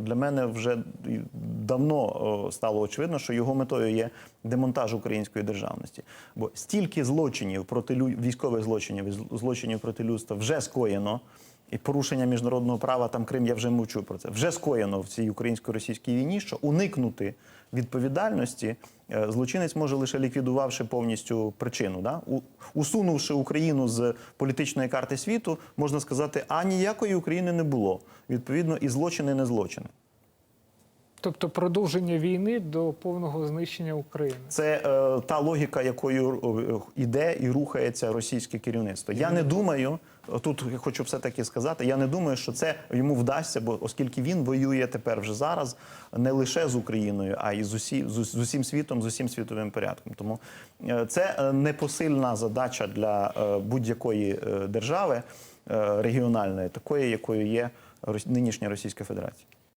Для мене вже давно стало очевидно, що його метою є демонтаж української державності. Бо стільки злочинів проти військових злочинів злочинів проти людства вже скоєно. І порушення міжнародного права там Крим, я вже мовчу про це. Вже скоєно в цій українсько-російській війні, що уникнути відповідальності е, злочинець може лише ліквідувавши повністю причину. Да? Усунувши Україну з політичної карти світу, можна сказати, а ніякої України не було. Відповідно, і злочини не злочини. Тобто продовження війни до повного знищення України. Це е, та логіка, якою е, іде і рухається російське керівництво. Я не думаю, тут хочу все таки сказати. Я не думаю, що це йому вдасться, бо оскільки він воює тепер вже зараз не лише з Україною, а й з, усі, з, з усім світом, з усім світовим порядком. Тому е, це е, непосильна задача для е, будь-якої е, держави е, регіональної, такої, якою є нинішня Російська Федерація.